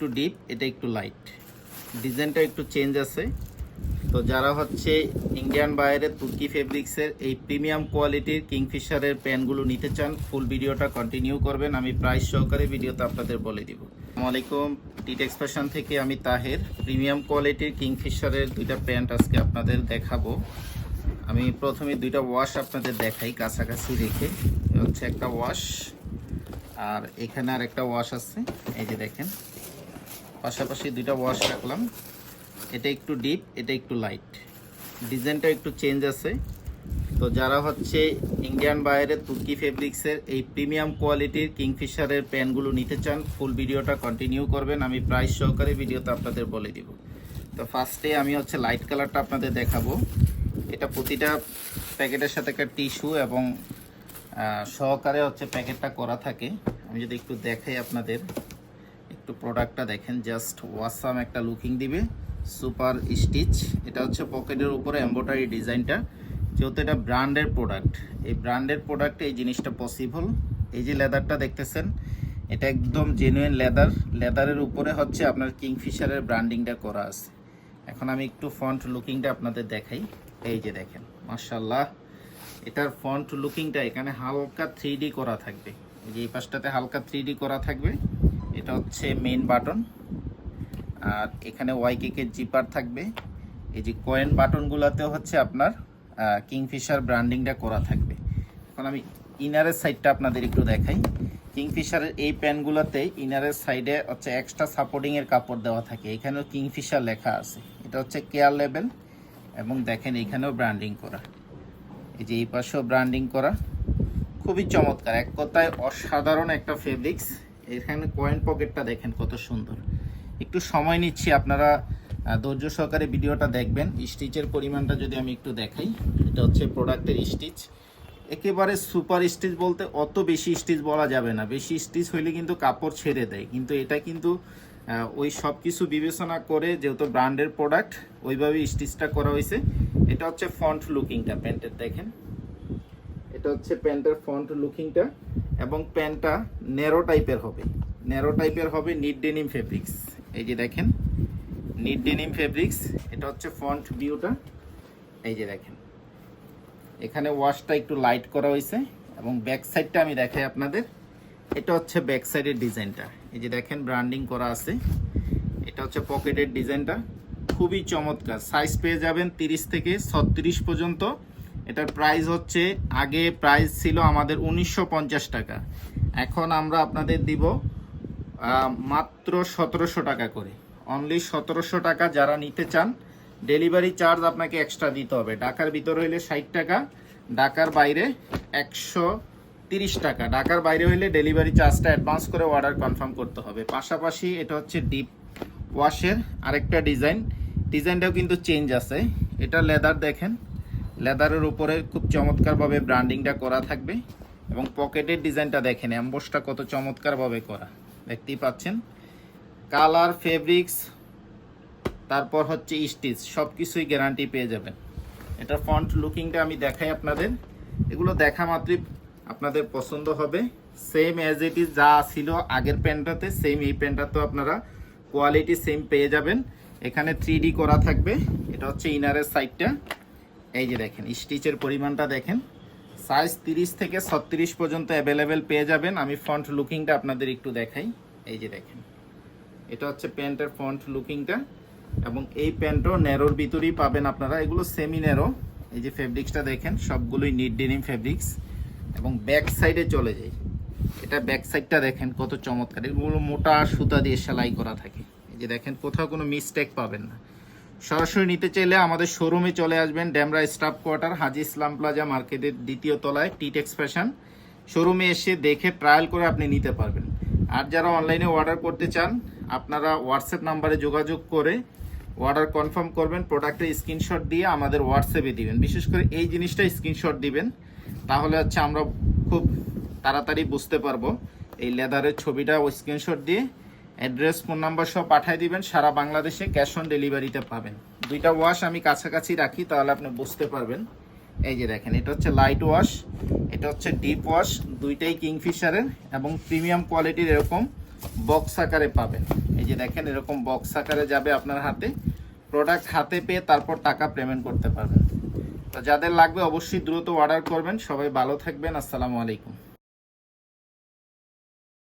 একটু ডিপ এটা একটু লাইট ডিজাইনটা একটু চেঞ্জ আছে। তো যারা হচ্ছে ইন্ডিয়ান বাইরে তুর্কি ফেব্রিক্সের এই প্রিমিয়াম কোয়ালিটির কিংফিশারের প্যান্টগুলো নিতে চান ফুল ভিডিওটা কন্টিনিউ করবেন। আমি প্রাইস সহকারে ভিডিওতে আপনাদের বলে দিব। আসসালামু আলাইকুম। টিট এক্সপ্রেশন থেকে আমি তাহের। প্রিমিয়াম কোয়ালিটির কিংফিশারের দুইটা প্যান্ট আজকে আপনাদের দেখাবো। আমি প্রথমে দুইটা ওয়াশ আপনাদের দেখাই কাছাকাছি রেখে। হচ্ছে একটা ওয়াশ আর এখানে আর একটা ওয়াশ আছে। এই যে দেখেন। পাশাপাশি দুইটা ওয়াশ রাখলাম। এটা একটু ডিপ এটা একটু লাইট ডিজাইনটা একটু চেঞ্জ আছে। তো যারা হচ্ছে ইন্ডিয়ান বাইরে তুর্কি ফেব্রিক্সের এই প্রিমিয়াম কোয়ালিটির কিংফিশারের প্যানগুলো নিতে চান ফুল ভিডিওটা কন্টিনিউ করবেন। আমি প্রাইস সহকারে ভিডিওতে আপনাদের বলে দিব। তো ফার্স্টে আমি হচ্ছে লাইট কালারটা আপনাদের দেখাবো। এটা প্রতিটা প্যাকেটের সাথে একটা টিস্যু এবং সহকারে হচ্ছে প্যাকেটটা করা থাকে। আমি যদি একটু দেখাই আপনাদের। একটু প্রোডাক্টটা দেখেন জাস্ট ওয়াসাম একটা লুকিং দিবে সুপার স্টিচ এটা হচ্ছে পকেটের উপরে এম্বোটারি ডিজাইনটা যেহেতু এটা ব্র্যান্ডের প্রোডাক্ট এই ব্র্যান্ডের প্রোডাক্টে এই জিনিসটা পসিবল এই যে লেদারটা দেখতেছেন, এটা একদম জেনুইন লেদার লেদারের উপরে হচ্ছে আপনার কিংফিশারের ব্র্যান্ডিংটা করা আছে। এখন আমি একটু ফ্রন্ট লুকিংটা আপনাদের দেখাই। এই যে দেখেন মার্শাল্লাহ এটার ফ্রন্ট লুকিংটা এখানে হালকা থ্রি করা থাকবে। এই যে এই পাশটাতে হালকা থ্রি করা থাকবে। এটা হচ্ছে মেইন বাটন আর এখানে ওয়াই কেকের জিপার থাকবে। এই যে কয়েন বাটনগুলোতেও হচ্ছে আপনার কিংফিশার ব্র্যান্ডিংটা করা থাকবে। এখন আমি ইনারের সাইডটা আপনাদের একটু দেখাই। কিংফিশারের এই প্যানগুলোতে ইনারের সাইডে হচ্ছে এক্সট্রা সাপোর্টিংয়ের কাপড় দেওয়া থাকে। এখানেও কিংফিশার লেখা আছে। এটা হচ্ছে কেয়ার লেভেল এবং দেখেন এখানেও ব্র্যান্ডিং করা। এই যে এই পাশেও ব্র্যান্ডিং করা। খুবই চমৎকার। এক কথায় অসাধারণ একটা ফেব্রিক্স এখানে কয়েন পকেটটা দেখেন কত সুন্দর। একটু সময় নিচ্ছি, আপনারা ধৈর্য সহকারে ভিডিওটা দেখবেন। স্টিচের পরিমাণটা যদি আমি একটু দেখাই, এটা হচ্ছে প্রোডাক্টের স্টিচ। একেবারে সুপার স্টিচ বলতে অত বেশি স্টিচ বলা যাবে না। বেশি স্টিচ হইলে কিন্তু কাপড় ছেড়ে দেয়। কিন্তু এটা কিন্তু ওই সব কিছু বিবেচনা করে যেহেতু ব্র্যান্ডের প্রোডাক্ট ওইভাবে স্টিচটা করা হয়েছে। এটা হচ্ছে ফ্রন্ট লুকিংটা প্যান্টের, দেখেন। এটা হচ্ছে প্যান্টের ফ্রন্ট লুকিংটা এবং প্যান্টটা ন্যারো টাইপের হবে। ন্যারো টাইপের হবে নিট ডেনিম ফেব্রিক্স। এই যে দেখেন, নিট ডেনিম ফেব্রিক্স, এটা হচ্ছে ফ্রন্ট ভিউটা। এই যে দেখেন, এখানে ওয়াশটা একটু লাইট করা হয়েছে এবং ব্যাক সাইডটা আমি দেখাই আপনাদের। এটা হচ্ছে ব্যাক সাইডের ডিজাইনটা। এই যে দেখেন, ব্র্যান্ডিং করা আছে। এটা হচ্ছে পকেটের ডিজাইনটা। খুবই চমৎকার। সাইজ পেয়ে যাবেন তিরিশ থেকে ছত্রিশ পর্যন্ত। এটার প্রাইস হচ্ছে, আগে প্রাইস ছিল আমাদের উনিশশো পঞ্চাশ টাকা। এখন আমরা আপনাদের দিব মাত্র সতেরোশো টাকা করে। অনলি সতেরোশো টাকা যারা নিতে চান ডেলিভারি চার্জ আপনাকে এক্সট্রা দিতে হবে। ঢাকার ভিতরে হইলে ষাট টাকা, ঢাকার বাইরে একশো তিরিশ টাকা। ঢাকার বাইরে হইলে ডেলিভারি চার্জটা অ্যাডভান্স করে অর্ডার কনফার্ম করতে হবে। পাশাপাশি এটা হচ্ছে ডিপ ওয়াশের আরেকটা ডিজাইন ডিজাইনটাও কিন্তু চেঞ্জ আছে। এটা লেদার দেখেন। লেদারের উপরে খুব চমৎকারভাবে ব্র্যান্ডিংটা করা থাকবে এবং পকেটের ডিজাইনটা দেখেন অ্যাম্বোসটা কত চমৎকারভাবে করা। দেখতেই পাচ্ছেন? কালার ফেব্রিক্স তারপর হচ্ছে স্টিচ সব কিছুই গ্যারান্টি পেয়ে যাবেন। এটা ফ্রন্ট লুকিংটা আমি দেখাই আপনাদের। এগুলো দেখা মাত্রই আপনাদের পছন্দ হবে। সেম অ্যাজ ইট ইজ যা ছিল আগের প্যান্টটাতে সেম এই প্যান্টটাতেও আপনারা কোয়ালিটি সেম পেয়ে যাবেন। এখানে থ্রি করা থাকবে। এটা হচ্ছে ইনারের সাইডটা এই যে দেখেন, স্টিচের পরিমাণটা দেখেন সাইজ তিরিশ থেকে ছত্রিশ পর্যন্ত অ্যাভেলেবেল পেয়ে যাবেন। আমি ফ্রন্ট লুকিংটা আপনাদের একটু দেখাই। এই যে দেখেন, এটা হচ্ছে প্যান্টের ফ্রন্ট লুকিংটা এবং এই প্যান্টও ন্যারোর ভিতরেই পাবেন আপনারা। এগুলো সেমি ন্যারো এই যে ফেব্রিক্সটা দেখেন, সবগুলোই নিট ডেনিম ফেব্রিক্স এবং ব্যাক সাইডে চলে যায়। এটা ব্যাক সাইডটা দেখেন, কত চমৎকার। এগুলো মোটা সুতা দিয়ে সেলাই করা থাকে। এই যে দেখেন, কোথাও কোনো মিস্টেক পাবেন না। সরাসরি নিতে চাইলে আমাদের শোরুমে চলে আসবেন, Demra staff quarter, Haji Islam plaza মার্কেটের দ্বিতীয় তলায় টিট ফ্যাশন শোরুমে এসে দেখে ট্রায়াল করে আপনি নিতে পারবেন। আর যারা অনলাইনে অর্ডার করতে চান, আপনারা হোয়াটসঅ্যাপ নাম্বারে যোগাযোগ করে অর্ডার কনফার্ম করবেন প্রোডাক্টের স্ক্রিনশট দিয়ে আমাদের হোয়াটসঅ্যাপে দিবেন। বিশেষ করে এই জিনিসটা স্ক্রিনশট দিবেন, তাহলে হচ্ছে আমরা খুব তাড়াতাড়ি বুঝতে পারব। এই লেদারের ছবিটা ও স্ক্রিনশট দিয়ে অ্যাড্রেস, ফোন নাম্বার সব পাঠিয়ে দিবেন, সারা বাংলাদেশে ক্যাশ অন ডেলিভারিতে পাবেন। দুইটা ওয়াশ আমি কাছাকাছি রাখি, তাহলে আপনি বুঝতে পারবেন। এই যে দেখেন, এটা হচ্ছে লাইট ওয়াশ এটা হচ্ছে ডিপ ওয়াশ দুইটাই কিংফিশারের, এবং প্রিমিয়াম কোয়ালিটির এরকম বক্স আকারে পাবেন। এই যে দেখেন, এরকম বক্স আকারে যাবে আপনার হাতে। প্রোডাক্ট হাতে পেয়ে তারপর টাকা পেমেন্ট করতে পারবেন। তো যাদের লাগবে অবশ্যই দ্রুত অর্ডার করবেন। সবাই ভালো থাকবেন। আসসালামু আলাইকুম।